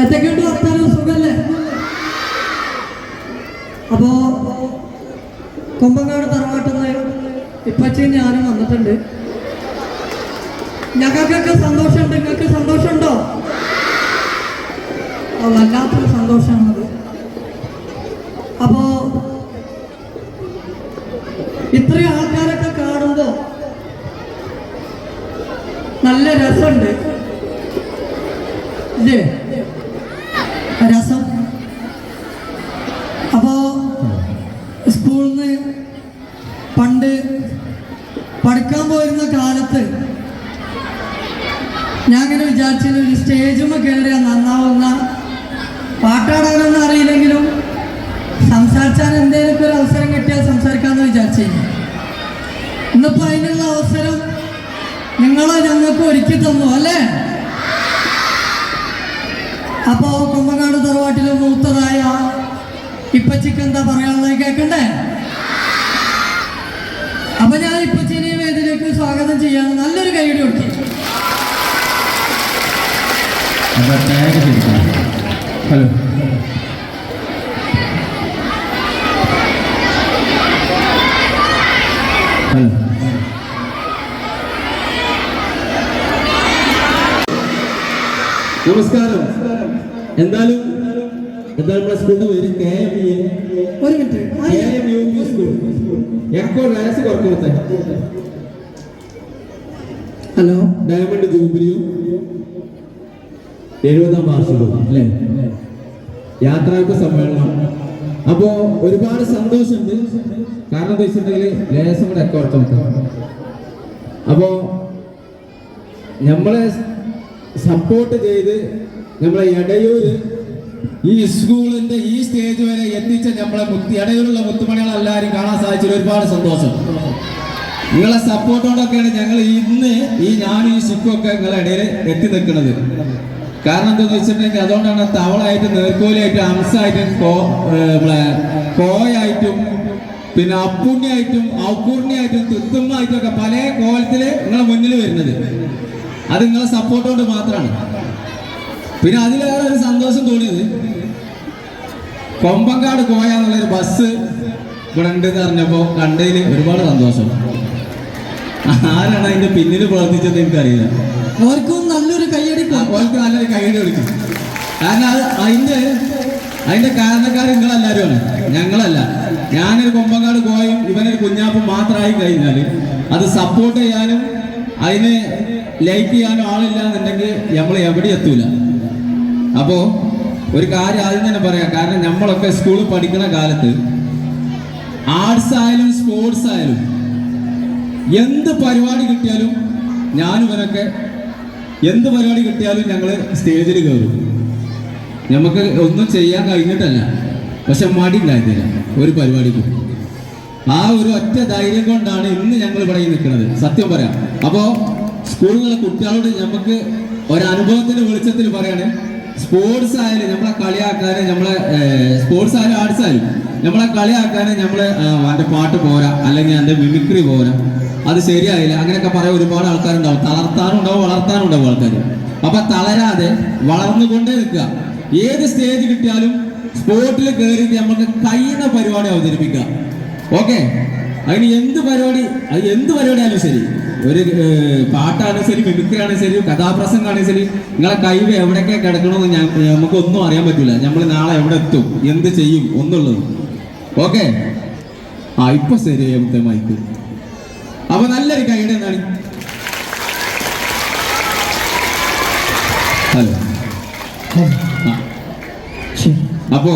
എന്തൊക്കെയുണ്ട് വർത്താനം? സുഖല്ലേ? അപ്പോ കൊമ്പങ്ങാട് തറവാട്ടുന്ന ഇപ്പച്ചയും ഞാനും വന്നിട്ടുണ്ട്. ഞങ്ങൾക്കൊക്കെ സന്തോഷമുണ്ട്. നിങ്ങൾക്ക് സന്തോഷമുണ്ടോ? വല്ലാത്തൊരു സന്തോഷമാണത്. അപ്പോ ഇത്രയും ആൾക്കാരൊക്കെ കാണുമ്പോ നല്ല രസമുണ്ട്. ഇല്ലേ? Oração അപ്പോ കുമ്പനാട് തറവാട്ടിലെ മൂത്തതായ ഇപ്പച്ചിക്ക് എന്താ പറയാനുള്ളത് കേൾക്കണ്ടേ? അപ്പൊ ഞാൻ ഇപ്പച്ചിനെ വേദിയിലേക്ക് സ്വാഗതം ചെയ്യാണ് നല്ലൊരു കൈയുടെ ഹലോ ഹലോ. നമസ്കാരം. എന്തായാലും എന്തായാലും നമ്മുടെ സ്കൂളിന്റെ പേര് കെ എം യു ഒരു minute. K M U P school. Echo dance കുറക്കുന്നത്തെ hello. Diamond ജൂബിലിയും എഴുപതാം വാർഷികവും അല്ലേ? യാത്രാക്ക സമ്മേളനം. അപ്പോ ഒരുപാട് സന്തോഷമുണ്ട്. കാരണം എന്താ വെച്ചിട്ടുണ്ടെങ്കിൽ ലേശം കൂടെ ഒക്കെ അപ്പോ നമ്മളെ സപ്പോർട്ട് ചെയ്ത് നമ്മളെ ഇടയൂര് ഈ സ്കൂളിന്റെ ഈ സ്റ്റേജ് വരെ എത്തിച്ച നമ്മളെ മുത്തി ഇടയൂരുള്ള മുത്തുമണികൾ എല്ലാവരും കാണാൻ സാധിച്ചതിൽ ഒരുപാട് സന്തോഷം. നിങ്ങളെ സപ്പോർട്ടോടൊക്കെയാണ് ഞങ്ങൾ ഇന്ന് ഈ ഞാനും ഈ സിക്കുമൊക്കെ നിങ്ങളെ ഇടയിൽ എത്തി നിൽക്കുന്നത്. കാരണം എന്താണെന്ന് വെച്ചിട്ടുണ്ടെങ്കിൽ അതുകൊണ്ടാണ് തവളായിട്ടും നേർക്കോലിയായിട്ടും അംസായിട്ടും കോ നമ്മളെ കോയായിട്ടും പിന്നെ അപ്പുണ്ണിയായിട്ടും ഔക്കൂർണിയായിട്ടും തുത്തുമ്മായിട്ടും ഒക്കെ പല കോലത്തിൽ നിങ്ങളെ മുന്നിൽ വരുന്നത്. അത് നിങ്ങളെ സപ്പോർട്ട് കൊണ്ട് മാത്രമാണ്. പിന്നെ അതിലേറെ ഒരു സന്തോഷം തോന്നിയത് കൊമ്പങ്കാട് കോയ എന്നുള്ളൊരു ബസ് ഇവിടെ ഉണ്ട് എന്ന് അറിഞ്ഞപ്പോ കണ്ടതിൽ ഒരുപാട് സന്തോഷം. ആരാണ് അതിന്റെ പിന്നിൽ പ്രവർത്തിച്ചത് എനിക്കറിയില്ല. അവർക്കും നല്ലൊരു കൈയടി കൊടുക്കാം. നല്ലൊരു കൈയടി വിളിക്കും കാരണം അത് അതിന്റെ അതിന്റെ കാരണക്കാർ നിങ്ങളെല്ലാവരുമാണ് ഞങ്ങളല്ല. ഞാനൊരു കൊമ്പങ്കാട് കോയും ഇവനൊരു കുഞ്ഞാപ്പും മാത്രമായി കഴിഞ്ഞാൽ അത് സപ്പോർട്ട് ചെയ്യാനും അതിന് ലൈക്ക് ചെയ്യാനും ആളില്ല എന്നുണ്ടെങ്കിൽ നമ്മൾ എവിടെ എത്തൂല. അപ്പോ ഒരു കാര്യം ആദ്യം തന്നെ പറയാം. കാരണം നമ്മളൊക്കെ സ്കൂളിൽ പഠിക്കുന്ന കാലത്ത് ആർട്സ് ആയാലും സ്പോർട്സ് ആയാലും എന്ത് പരിപാടി കിട്ടിയാലും ഞാനും ഇവനൊക്കെ എന്ത് പരിപാടി കിട്ടിയാലും ഞങ്ങൾ സ്റ്റേജിൽ കയറും നമുക്ക് ഒന്നും ചെയ്യാൻ കഴിഞ്ഞിട്ടല്ല. പക്ഷെ മടി ഉണ്ടായിരുന്നില്ല ഒരു പരിപാടിക്ക് ആ ഒരു ഒറ്റ ധൈര്യം കൊണ്ടാണ് ഇന്ന് ഞങ്ങൾ ഇവിടെ നിൽക്കുന്നത് സത്യം പറയാം. അപ്പോൾ സ്കൂളിലുള്ള കുട്ടികളോട് നമുക്ക് ഒരനുഭവത്തിന്റെ വെളിച്ചത്തിൽ പറയണേ സ്പോർട്സ് ആയാലും നമ്മളെ കളിയാക്കാന് നമ്മളെ സ്പോർട്സ് ആയാലും ആർട്സ് ആയാലും നമ്മളെ കളിയാക്കാന് നമ്മൾ അവന്റെ പാട്ട് പോരാ അല്ലെങ്കിൽ എന്റെ മിമിക്രി പോരാ. അത് ശരിയായില്ല. അങ്ങനെയൊക്കെ പറയാൻ ഒരുപാട് ആൾക്കാരുണ്ടാവും. തളർത്താനും ഉണ്ടാവും വളർത്താനും ഉണ്ടാവും ആൾക്കാർ അപ്പൊ തളരാതെ വളർന്നുകൊണ്ടേ നിൽക്കുക. ഏത് സ്റ്റേജ് കിട്ടിയാലും സ്പോർട്ടിൽ കയറിയിട്ട് നമുക്ക് കഴിയുന്ന പരിപാടി അവതരിപ്പിക്കുക. ഓക്കെ അതിന് എന്ത് പരിപാടി അത് എന്ത് പരിപാടിയാലും ശരി. ഒരു പാട്ടാണെങ്കിൽ ശരി മിമിക്രിയാണെങ്കിൽ ശരി കഥാപ്രസംഗമാണെങ്കിൽ ശരി നിങ്ങളെ കൈവ് എവിടെയൊക്കെ കിടക്കണമെന്ന് ഞാൻ നമുക്കൊന്നും അറിയാൻ പറ്റില്ല. നമ്മൾ നാളെ എവിടെ എത്തും? എന്ത് ചെയ്യും? ഒന്നുള്ളത്. ഓക്കെ? ആ ഇപ്പൊ ശരി എവിടുത്തെ മൈക്ക് അപ്പൊ നല്ലൊരു കൈയുടെ എന്താണ് ഹലോ. അപ്പോ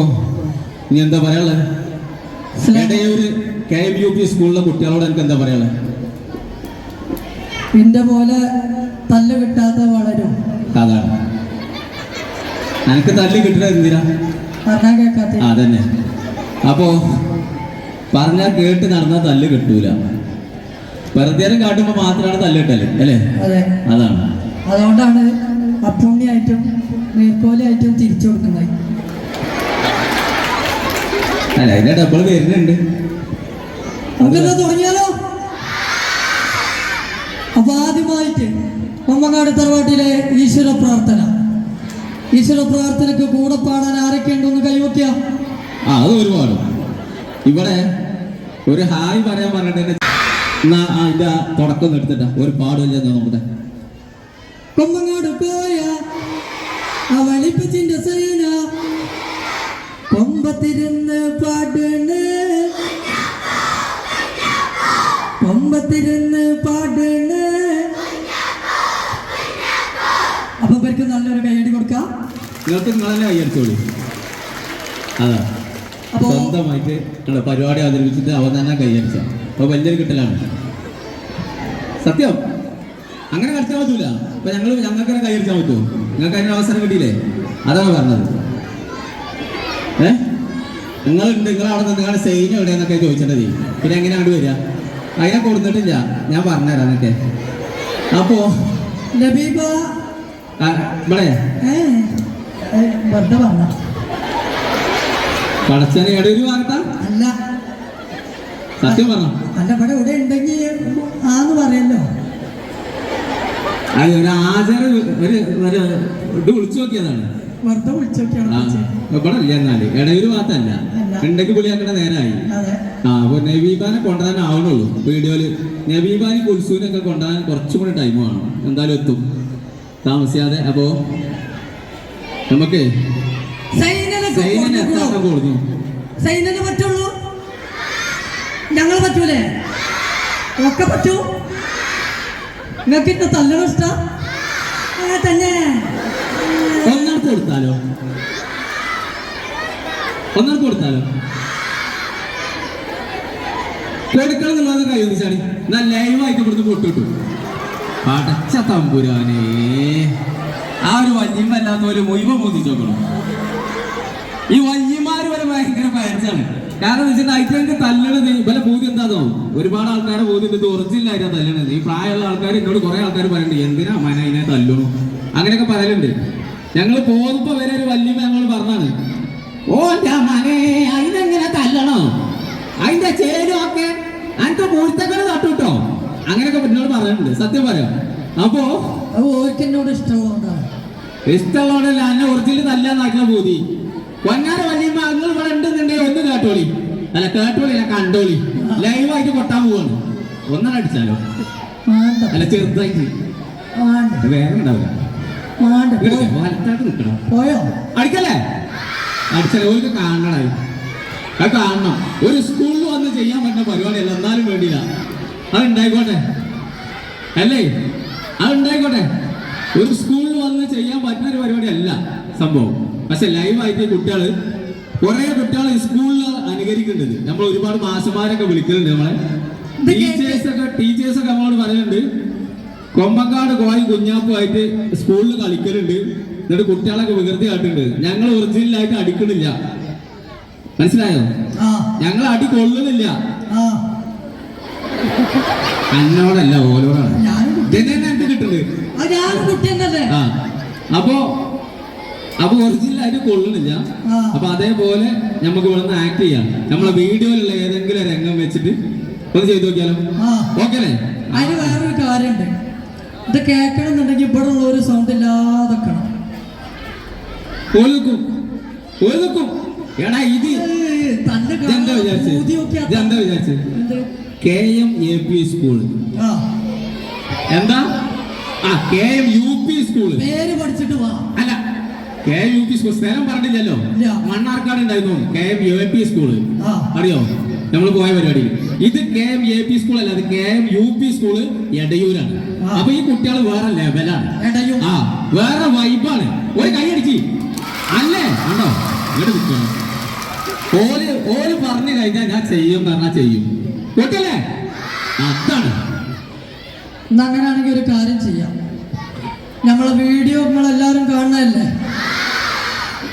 ഇനി എന്താ പറയാനുള്ളത്? കെ എം യു പി സ്കൂളിലെ കുട്ടികളോട് എനിക്ക് എന്താ പറയാനുള്ളത്? നിന്റെ പോലെ തല്ല് കിട്ടാത്ത വളരും. അതാണ്. എനിക്ക് തല്ല് കിട്ടുന്നത് എന്തിനാ? പറഞ്ഞാൽ കേൾക്കാത്ത അതന്നെ. അപ്പോ പറഞ്ഞാൽ കേട്ട് നടന്നാൽ തല്ല് കിട്ടൂല. വെറുതെ കാട്ടുമ്പോ മാത്രമാണ് തല്ല് കിട്ടൽ അല്ലേ? അതെ. അതാണ്. അതുകൊണ്ടാണ് അപ്പുണ്ണിയായിട്ടും നീർക്കോലിയായിട്ടും തിരിച്ചു കൊടുക്കുന്നത്. അല്ല അതിന്റെ ഡബിൾ വരുന്നുണ്ട്. നമുക്കെന്താ കൊമ്പങ്ങാട് തറവാട്ടിലെ ഈശ്വര പ്രാർത്ഥന. ഈശ്വര പ്രാർത്ഥനക്ക് കൂടെ പാടാൻ ആരൊക്കെ ഉണ്ടെന്ന് കൈവയ്ക്കുക ആ അത് ഒരുപാട്. ഇവിടെ ഒരു ഹായ് പറയാൻ പറഞ്ഞിട്ട് എന്നാ അതിന്റെ തുടക്കം എടുത്തിട്ട ഒരു പാടില്ല നമ്മുടെ കൊമ്പങ്ങോട് പോയ അവളിപ്പച്ചിന്റെ സേന. കൊമ്പത്തിരുന്ന് പാടണ്. കൊമ്പത്തിരുന്ന് പാടണ് അപ്പൊ ഇവർക്ക് നല്ലൊരു കൈയടി കൊടുക്കാം. നിങ്ങൾക്ക് നിങ്ങളെന്നെ കൈയടിച്ചോളൂ അതാ. അപ്പോ- സ്വന്തമായിട്ട് പരിപാടി അവതരിപ്പിച്ചിട്ട് അവൻ തന്നെ കൈയടിച്ച അപ്പൊ വലിയൊരു കിട്ടലാണ്. സത്യം. അങ്ങനെ കളിച്ചാൽ പറ്റൂല. അപ്പൊ ഞങ്ങൾ ഞങ്ങൾക്ക് തന്നെ കൈയടിച്ചാൽ പറ്റുമോ നിങ്ങൾക്ക് അതിന് അവസരം കിട്ടിയില്ലേ? അതാണ് പറഞ്ഞത്. ഏ? നിങ്ങളുണ്ട് നിങ്ങളവിടെ നിന്ന് നിങ്ങളുടെ സെയിൻ എവിടെയെന്നൊക്കെ ചോദിച്ചിട്ടത്. പിന്നെ എങ്ങനെ അങ്ങോട്ട് വരിക? അതിനെ കൊടുത്തിട്ടില്ല. ഞാൻ പറഞ്ഞുതരാം എന്നൊക്കെ അപ്പോ ലബീബ വെറുതെ പറഞ്ഞ. പടച്ചനെ ഒരു വാർത്ത? അല്ല. സത്യം പറഞ്ഞു? അല്ല ഇവിടെ ഇവിടെ ഉണ്ടെങ്കിൽ ആന്ന് പറയല്ലോ. അത് ഒരു ആചാരം ഒരു ഒരു ഇത് വിളിച്ചു നോക്കിയതാണ്. വെറുതെ വിളിച്ചോക്കിയാണ് ആ, ഇവിടെ ഇല്ല എന്നാൽ. ഇടയൊരു ഭാഗത്തല്ല ഉണ്ടെങ്കിൽ പുള്ളിയാക്കണ നേരായി. അതെ. ആ അപ്പൊ നബീബാനെ കൊണ്ടുവരാൻ ആവണുള്ളൂ. വീഡിയോയിൽ. നബീബാനി കുൽസൂനൊക്കെ കൊണ്ടുവരാൻ കുറച്ചും കൂടി ടൈം വേണം. എന്തായാലും എത്തും. താമസിയാതെ അപ്പോ നമുക്ക്? കൊടുക്കും. പറ്റുള്ളൂ? ഞങ്ങൾ പറ്റൂലേ? ഒക്കെ പറ്റൂ? നിങ്ങൾക്ക് ഇന്ന തല്ലണ ഇഷ്ട? തന്നെ. കൊടുത്താലോ? കൊടുക്കണം എന്നുള്ളത് കൈ ഒന്നിച്ചാണ് എന്നാൽ ലൈവായിട്ട് ഇവിടുന്ന് പൊട്ടിട്ടു. അടച്ച തമ്പുരാനെ. ആ ഒരു വല്യമ്മല്ലാത്ത ഒരു മൊയ്മ പൊതിച്ചു നോക്കണം. ഈ വല്യമാര് വരെ ഭയങ്കര പയച്ചാണ് കാരണം എന്ന് വെച്ചാൽ ഐറ്റങ്ങൾക്ക് തല്ലണത് ഇവരെ ബോധി എന്താണോ ഒരുപാട് ആൾക്കാരെ ബോധി ഇത് ഒറിജിനൽ ആയിട്ടാ തല്ലണത്. ഈ പ്രായമുള്ള ആൾക്കാർ എന്നോട് കുറെ ആൾക്കാർ പറയുന്നുണ്ട് എന്തിനാ മന ഇതിനെ തല്ലണു? അങ്ങനെയൊക്കെ പറയലുണ്ട്. ഞങ്ങൾ പോകുമ്പോ വരെ ഒരു വല്യമ്മ ഞങ്ങൾ പറഞ്ഞാണ് ഓ മനെ അതിനെങ്ങനെ തല്ലണോ? അതിന്റെ ചേരും ഒക്കെ അതിന്റെ പൂഴ്ത്തക്കൾ തട്ടുട്ടോ? അങ്ങനെയൊക്കെ എന്നോട് പറയാനുണ്ട്. സത്യം പറയാം. അപ്പോ ഓർക്ക് എന്നോട് ഇഷ്ടമുള്ളതുകൊണ്ടാണ് ഇഷ്ടമുള്ളവരല്ല അന്നെ ഒറിജിനൽ തല്ലാന്നാക്കുള്ള ബോധി പൊന്നാര വലിയ നിങ്ങൾ ഇവിടെ ഉണ്ടെന്നുണ്ടെങ്കിൽ ഒന്ന് കേട്ടോളി. അല്ല കേട്ടോളി അല്ല കണ്ടോളി. ലൈവായിട്ട് കൊട്ടാൻ പോവാണ്. ഒന്നാണ് അടിച്ചാലോ? അല്ല ചെറുതായിട്ട്. വേറെ ഉണ്ടാവില്ല. പോയോ? വലത്തായിട്ട് നിൽക്കണം. പോയോ? അടിക്കല്ലേ? അടിച്ചാൽ ഓർക്ക് കാണണായി അത് കാണണം. ഒരു സ്കൂളിൽ വന്ന് ചെയ്യാൻ പറ്റുന്ന പരിപാടിയല്ല എന്നാലും വേണ്ടിയില്ല. അത് ഉണ്ടായിക്കോട്ടെ അല്ലേ? അതുണ്ടായിക്കോട്ടെ. ഒരു സ്കൂളിൽ വന്ന് ചെയ്യാൻ പറ്റുന്ന ഒരു പരിപാടി അല്ല സംഭവം. പക്ഷെ ലൈവായിട്ട് കുട്ടികൾ കുറെ കുട്ടികൾ സ്കൂളിൽ അനുകരിക്കുന്നത് നമ്മൾ ഒരുപാട് മാഷന്മാരൊക്കെ വിളിക്കുന്നുണ്ട് നമ്മളെ. ടീച്ചേഴ്സൊക്കെ ടീച്ചേഴ്സൊക്കെ നമ്മളോട് പറയുന്നുണ്ട്. കൊമ്പങ്കാട് കോയി കുഞ്ഞാപ്പുമായിട്ട് സ്കൂളിൽ കളിക്കലുണ്ട്. എന്നിട്ട് കുട്ടികളൊക്കെ വികൃതി കാട്ടുന്നുണ്ട്. ഞങ്ങൾ ഒറിജിനലായിട്ട് അടിക്കണില്ല. മനസ്സിലായോ? ഞങ്ങൾ അടി കൊള്ളുന്നില്ല എന്നോടല്ല എനിക്ക് കിട്ടുന്നത് ആ അപ്പോ അപ്പൊ ഒറിജിനലായിട്ട് കൊള്ളുന്നില്ല കൊള്ളണില്ല. അപ്പൊ അതേപോലെ നമുക്ക് ഇവിടെ നിന്ന് ആക്ട് ചെയ്യാം. നമ്മളെ വീഡിയോയിലുള്ള ഏതെങ്കിലും രംഗം വെച്ചിട്ട് ഒന്ന് ചെയ്തു നോക്കിയാലോ? ഓക്കെ അല്ലേ അതിന് വേറൊരു കാര്യമുണ്ട്. ഇത് കേൾക്കണം എന്നുണ്ടെങ്കിൽ ഇവിടെ ഉള്ള ഒരു സൗണ്ട് ഇല്ലാതെ എടാ ഇത് എന്താ ഇതെന്താ കാണാൻ വിചാരിച്ചത് എന്ത്? K M A P school. എന്താ? ആ K M U P school. പേര് പഠിച്ചിട്ട് വാ. അല്ല K M U P school. സ്ഥലം പറഞ്ഞില്ലല്ലോ. മണ്ണാർക്കാട് ഉണ്ടായിരുന്നു. K M U P school. അറിയോ? നമ്മൾ പോയ പരിപാടി. ഇത് K M A P school അല്ല അത് K M U P school എടയൂരാണ്. അപ്പൊ ഈ കുട്ടികൾ വേറെ ലെവലാണ് ആ വേറെ വൈബാണ് ഒരു കൈ കൈയടിച്ച് അല്ലേ? ഉണ്ടോ ഇവിടെ നിൽക്കണം ഓൽ ഓൽ പറഞ്ഞു കഴിഞ്ഞാൽ ഞാൻ ചെയ്യും പറഞ്ഞാൽ ചെയ്യും. കേട്ടല്ലേ? അതാണ്. അങ്ങനെയാണെങ്കിൽ ഒരു കാര്യം ചെയ്യാം. നമ്മളെ വീഡിയോ നിങ്ങളെല്ലാവരും കാണണല്ലേ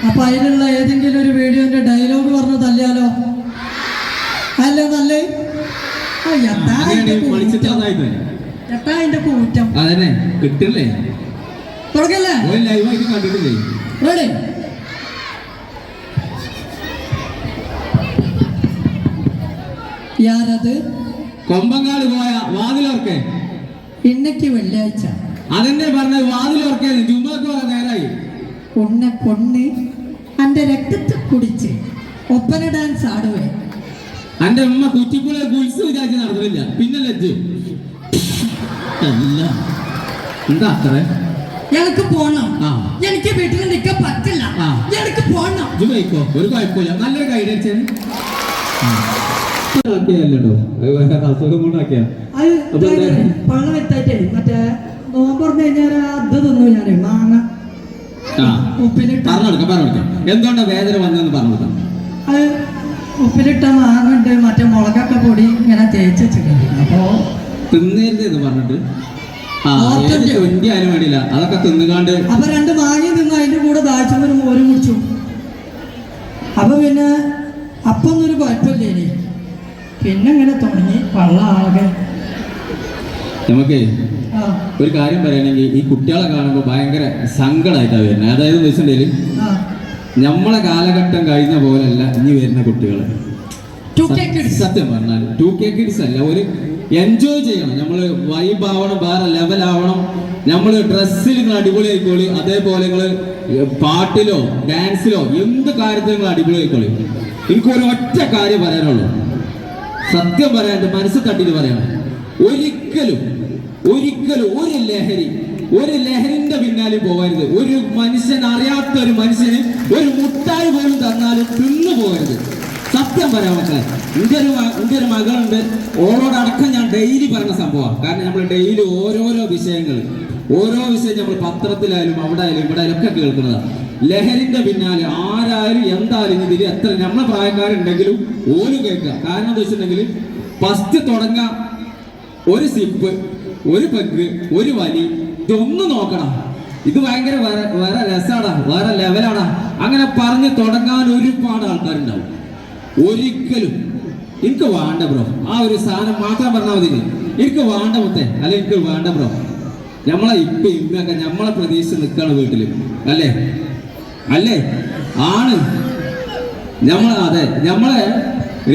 അപ്പൊ അതിലുള്ള ഏതെങ്കിലും ഒരു വീഡിയോന്റെ ഡയലോഗ് പറഞ്ഞ് തല്ലിയാലോ? അല്ലേ നല്ലേ ആ, എത്താ അതിന്റെ കൂറ്റം. അതന്നെ കിട്ടില്ലേ? തുടങ്ങല്ലേ? ലൈവായിട്ട് കണ്ടിട്ടില്ലേ? യാരത് കൊമ്പങ്കാട് പോയ വാതിലോർക്കെ ഇന്നയ്ക്ക് വെള്ളിയാഴ്ച. അതെന്നെ പറഞ്ഞത് വാതിലോർക്കെ ജുമ്മക്ക് പോകാൻ നേരായി. ഉണ്ണെ പൊണ്ണ് എന്റെ രക്തത്തെ കുടിച്ച് ഒപ്പന ഡാൻസ് ആടുവേ. എന്റെ ഉമ്മ കുറ്റിപ്പുഴ ഗുൽസ് വിചാരിച്ച് നടന്നില്ല. പിന്നെ ലജ്ജ്. അല്ല. എന്താ അത്ര? എനിക്ക് പോണം. എനിക്ക് വീട്ടിൽ നിൽക്കാൻ പറ്റില്ല. എനിക്ക് പോണം. ഒരു കുഴപ്പമില്ല. നല്ലൊരു ഗൈഡൻസ് ആക്കിയല്ലോ അസുഖം കൊണ്ടാക്കിയ? പള്ള വെത്തായിട്ടേ മറ്റേ നോമ്പ് പറഞ്ഞു കഴിഞ്ഞാൽ അത് തിന്നു ഞാൻ മാങ്ങ. ആ. ഉപ്പിലിട്ട പറഞ്ഞു കൊടുക്കാം പറഞ്ഞു എന്തുകൊണ്ടാ വേദന വന്നെന്ന് പറഞ്ഞു കൊടുക്കാം അത് ഉപ്പിലിട്ട മാങ്ങ ഉണ്ട് മറ്റേ മുളകൊക്കെ പൊടി ഇങ്ങനെ തേച്ച് വെച്ചിട്ടുണ്ട്. അപ്പോ തിന്നരുത് എന്ന് പറഞ്ഞിട്ട്. ആ ആരും വേണ്ടിയില്ല. അതൊക്കെ തിന്നുകാണ്ട്. അപ്പൊ രണ്ട് മാങ്ങ തിന്നു അതിന്റെ കൂടെ ദാഴ്ച ഒരു മോരും കുടിച്ചു. അപ്പൊ പിന്നെ അപ്പൊന്നും ഒരു കുഴപ്പമില്ലേനി. പിന്നെ തുടങ്ങി? ആകെ. നമുക്ക് ഒരു കാര്യം പറയുകയാണെങ്കിൽ ഈ കുട്ടികളെ കാണുമ്പോൾ ഭയങ്കര സങ്കടമായിട്ടാണ് വരുന്നത്. അതായത് വെച്ചിട്ടുണ്ടെങ്കിൽ നമ്മളെ കാലഘട്ടം കഴിഞ്ഞ പോലല്ല ഇനി വരുന്ന കുട്ടികൾ സത്യം പറഞ്ഞാൽ ടു കെ കിഡ്സ് അല്ല. ഒരു എൻജോയ് ചെയ്യണം. നമ്മൾ വൈബ് ആവണം വേറെ ലെവൽ ആവണം. നമ്മൾ ഡ്രസ്സിൽ നിങ്ങൾ അടിപൊളി ആയിക്കോളി അതേപോലെ നിങ്ങൾ പാട്ടിലോ ഡാൻസിലോ എന്ത് കാര്യത്തിലും നിങ്ങൾ അടിപൊളി ആയിക്കോളി എനിക്ക് ഒരു ഒറ്റ കാര്യം പറയാനുള്ളൂ. സത്യം പറയാണ്ട് മനസ്സ് തട്ടിട്ട് പറയണം. ഒരിക്കലും ഒരിക്കലും ഒരു ലഹരി ഒരു ലഹരിന്റെ പിന്നാലെ പോകരുത്. ഒരു മനുഷ്യൻ അറിയാത്ത ഒരു മനുഷ്യന് ഒരു മുട്ടായി പോലും തന്നാലും തിന്നു പോകരുത്. സത്യം പറയാൻ മക്കളെ. എന്റെ ഒരു എന്റെ ഒരു മകളുണ്ട്. ഓരോടടക്കം ഞാൻ ഡെയിലി പറയുന്ന സംഭവമാണ് കാരണം നമ്മൾ ഡെയിലി ഓരോരോ വിഷയങ്ങൾ ഓരോ വിഷയം നമ്മൾ പത്രത്തിലായാലും അവിടെ ആയാലും ഇവിടെ ആയാലും ഒക്കെ കേൾക്കുന്നതാണ് ലഹരിന്റെ പിന്നാലെ ആരായാലും എന്തായാലും ഇതിൽ എത്ര നമ്മളെ പ്രായക്കാരുണ്ടെങ്കിലും ഓൽ കേൾക്കുക. കാരണം എന്താ വെച്ചിട്ടുണ്ടെങ്കിൽ ഫസ്റ്റ് തുടങ്ങാം ഒരു സിപ്പ് ഒരു പെഗ് ഒരു വലി ഇതൊന്നും നോക്കണം. ഇത് ഭയങ്കര വേറെ രസാടാ വേറെ ലെവലാടാ അങ്ങനെ പറഞ്ഞ് തുടങ്ങാൻ ഒരുപാട് ആൾക്കാരുണ്ടാവും. ഒരിക്കലും. എനിക്ക് വേണ്ട ബ്രോ ആ ഒരു സാധനം മാത്രം പറഞ്ഞാൽ മതി. എനിക്ക് വേണ്ട മുത്തേ. അല്ല എനിക്ക് വേണ്ട ബ്രോ നമ്മളെ ഇപ്പൊ ഇന്നൊക്കെ നമ്മളെ പ്രതീക്ഷിച്ച് നിൽക്കണ വീട്ടിൽ അല്ലേ? അല്ലേ? ആണ്. നമ്മളെ അതെ നമ്മളെ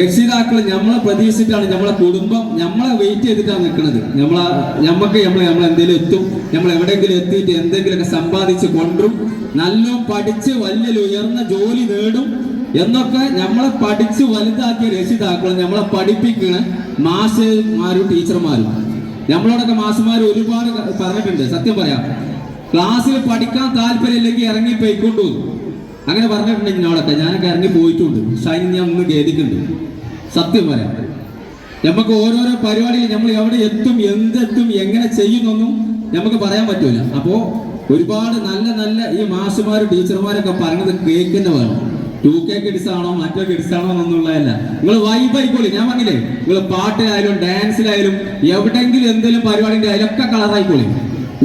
രക്ഷിതാക്കൾ നമ്മളെ പ്രതീക്ഷിച്ചിട്ടാണ് നമ്മളെ കുടുംബം നമ്മളെ വെയിറ്റ് ചെയ്തിട്ടാണ് നിൽക്കുന്നത് നമ്മളെ നമ്മക്ക് നമ്മൾ നമ്മൾ എന്തെങ്കിലും എത്തും. നമ്മൾ എവിടെയെങ്കിലും എത്തിയിട്ട് എന്തെങ്കിലുമൊക്കെ സമ്പാദിച്ച് കൊണ്ടും നല്ലോ പഠിച്ച് വലിയ ഉയർന്ന ജോലി നേടും. എന്നൊക്കെ നമ്മളെ പഠിച്ച് വലുതാക്കിയ രക്ഷിതാക്കളും നമ്മളെ പഠിപ്പിക്കുന്ന മാഷന്മാരും ടീച്ചർമാരും. നമ്മളോടൊക്കെ മാഷന്മാർ ഒരുപാട് പറഞ്ഞിട്ടുണ്ട്. സത്യം പറയാം. ക്ലാസ്സിൽ പഠിക്കാൻ താല്പര്യമില്ലെങ്കിൽ ഇറങ്ങി പോയിക്കൊണ്ടു. അങ്ങനെ പറഞ്ഞിട്ടുണ്ട് എന്നോടൊക്കെ ഞാനൊക്കെ ഇറങ്ങി പോയിട്ടുണ്ട്. ഷൈൻ ഞാൻ ഒന്ന് ഖേദിക്കുന്നുണ്ട്. സത്യം പറയാം. നമുക്ക് ഓരോരോ പരിപാടിയിൽ നമ്മൾ എവിടെ എത്തും എന്തെത്തും എങ്ങനെ ചെയ്യുന്നൊന്നും നമുക്ക് പറയാൻ പറ്റൂല. അപ്പോ ഒരുപാട് നല്ല നല്ല ഈ മാഷുമാരും ടീച്ചർമാരൊക്കെ പറഞ്ഞത് കേൾക്കുന്ന വേണം. ടു കെ കിഡ്സ് ആണോ മറ്റോ കിഡ്സ് ആണോ എന്നുള്ളതല്ല നിങ്ങൾ വൈബായിക്കോളി ഞാൻ പറഞ്ഞില്ലേ നിങ്ങൾ പാട്ടിലായാലും ഡാൻസിലായാലും എവിടെങ്കിലും എന്തെങ്കിലും പരിപാടിന്റെ അതിലൊക്കെ കളറായിക്കോളി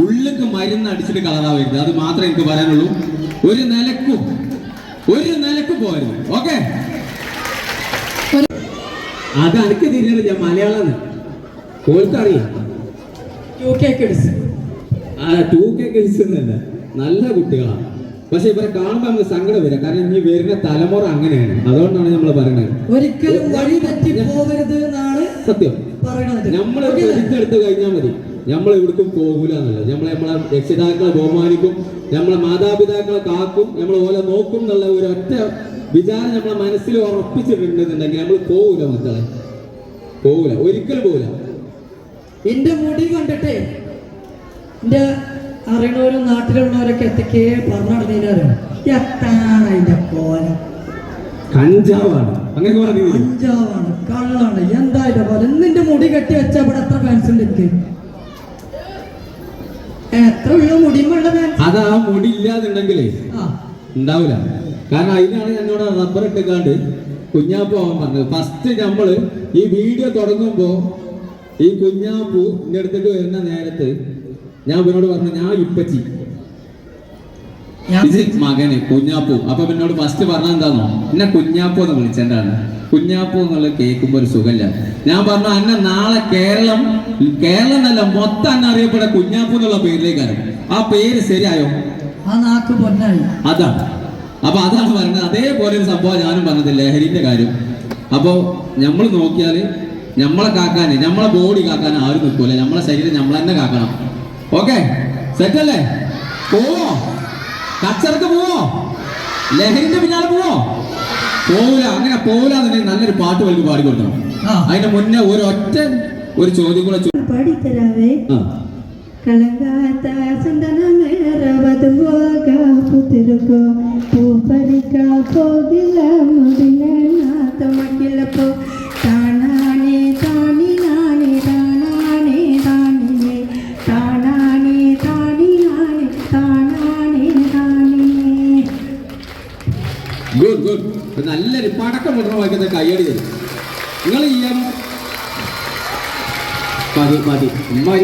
ഉള്ളിക്ക് മരുന്ന് അടിച്ചിട്ട് കളറാവരുത്. അത് മാത്രമേ എനിക്ക് പറയാനുള്ളൂ. ഒരു നിലക്കും ഒരു നിലക്കും പോകരുത് ഓക്കെ? അത് അനക്ക് തിരിഞ്ഞത് ഞാൻ മലയാളം ഓൾക്കറിയാം. ടു കെ കിഡ്സ് ആ ടൂ കെ കഴിച്ചെന്നല്ല നല്ല കുട്ടികളാണ് പക്ഷെ ഇവരെ കാണുമ്പോൾ നമുക്ക് സങ്കടം വരാം. കാരണം ഇനി വരുന്ന തലമുറ അങ്ങനെയാണ്. അതുകൊണ്ടാണ് നമ്മൾ പറയുന്നത് ഒരിക്കലും വഴി തെറ്റി പോകരുത് എന്നാണ് സത്യം. പറയണത്. നമ്മൾ എടുത്തു കഴിഞ്ഞാൽ മതി. നമ്മൾ എവിടേക്കും പോകൂല എന്നല്ല നമ്മളെ നമ്മളെ രക്ഷിതാക്കളെ ബഹുമാനിക്കും നമ്മളെ മാതാപിതാക്കളെ കാക്കും നമ്മൾ ഓല നോക്കും എന്നുള്ള ഒരു ഒറ്റ വിചാരം നമ്മളെ മനസ്സിൽ ഉറപ്പിച്ചിട്ടുണ്ടെന്നുണ്ടെങ്കിൽ നമ്മൾ പോകൂല മക്കളെ. പോകൂല. ഒരിക്കലും പോകൂല. എന്റെ മുടി കണ്ടിട്ട് എന്റെ അറിയണവരും നാട്ടിലുള്ളവരൊക്കെ എത്തിക്കേ പറഞ്ഞു നടന്നതിനാരോ എത്താണ് അതിന്റെ കോലം? കഞ്ചാവാണ്. അങ്ങനെ കഞ്ചാവാണ് കള്ളാണ്. എന്താ ഇതെ പോലെ നിന്റെ മുടി കെട്ടി വെച്ച ഇവിടെ എത്ര ഫാൻസ് ഉണ്ട് എത്ര ഉള്ള അത് ആ മുടി ഇല്ലാതുണ്ടെങ്കിലേ ആ. ഉണ്ടാവില്ല കാരണം അതിനാണ് എന്നോട് റബ്ബർ ഇട്ടിക്കാണ്ട് കുഞ്ഞാപ്പു അവൻ പറഞ്ഞത്. ഫസ്റ്റ് നമ്മൾ ഈ വീഡിയോ തുടങ്ങുമ്പോ ഈ കുഞ്ഞാപ്പു അടുത്തേക്ക് വരുന്ന നേരത്ത് ഞാൻ ഇവനോട് പറഞ്ഞു ഞാൻ ഇപ്പച്ചി ഇത് മകന് കുഞ്ഞാപ്പു. അപ്പൊ എന്നോട് ഫസ്റ്റ് പറഞ്ഞ എന്താന്നോ? എന്നെ കുഞ്ഞാപ്പു എന്ന് വിളിച്ചേണ്ടാണ്. കുഞ്ഞാപ്പു എന്നുള്ള കേൾക്കുമ്പോ ഒരു സുഖമില്ല. ഞാൻ പറഞ്ഞു അന്നെ നാളെ കേരളം കേരളം എന്നല്ല മൊത്തം അന്നെ അറിയപ്പെട്ട കുഞ്ഞാപ്പു എന്നുള്ള പേരിലേക്കാണ് ആ പേര് ശരിയായോ? ആ നാക്ക് പൊന്നായി. അതാണ്. അപ്പൊ അതാണ് പറയുന്നത്. അതേപോലെ ഒരു സംഭവം ഞാനും പറഞ്ഞത് ലഹരിന്റെ കാര്യം. അപ്പോ നമ്മൾ നോക്കിയാൽ നമ്മളെ കാക്കാന് നമ്മളെ ബോഡി കാക്കാൻ ആരും നിൽക്കൂല നമ്മളെ ശരീരം നമ്മൾ തന്നെ കാക്കണം ഓക്കെ സെറ്റല്ലേ പോവോ? കച്ചറക്ക് പോവോ? ലഹരിന്റെ പിന്നാലെ പോവോ? പോവില്ല അങ്ങനെ പോവില്ല നല്ലൊരു പാട്ട് വലിക്ക് പാടി കൊടുക്കണം. ആ. അതിന്റെ മുന്നേ ഒരു ഒറ്റ ഒരു ചോദ്യം കൂടെ പാടിത്തരാവേ ചന്ദനമേറവതുപോക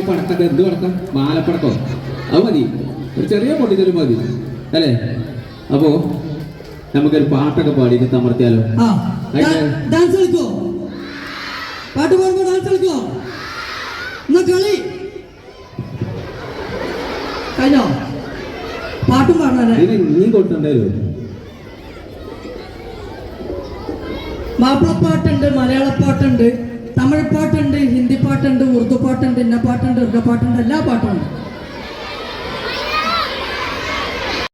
ഈ പടത്തൊക്കെ എന്ത് പടക്കം മാലപ്പടക്കോ അത് മതി. ഒരു ചെറിയ പൊട്ടിച്ചൊരു മതി. അല്ലേ? അപ്പോ നമുക്കൊരു പാട്ടൊക്കെ പാടി തമർത്തിയാലോ? ആ. അതിന് ഡാൻസ് കളിക്കോ? പാട്ട് പാടുമ്പോ ഡാൻസ് കളിക്കോ? എന്നാ കളി. കഴിഞ്ഞോ? പാട്ടും ഇതിന് നീ കൊടുത്തിട്ടുണ്ടായിരുന്നു മാപ്പിളപ്പാട്ടുണ്ട് മലയാളപ്പാട്ടുണ്ട്. തമിഴ് പാട്ടുണ്ട് ഹിന്ദി പാട്ടുണ്ട് ഉറുദു പാട്ടുണ്ട് ഇന്ന പാട്ടുണ്ട് ഉറുദു പാട്ടുണ്ട് എല്ലാ പാട്ടും ഉണ്ട്.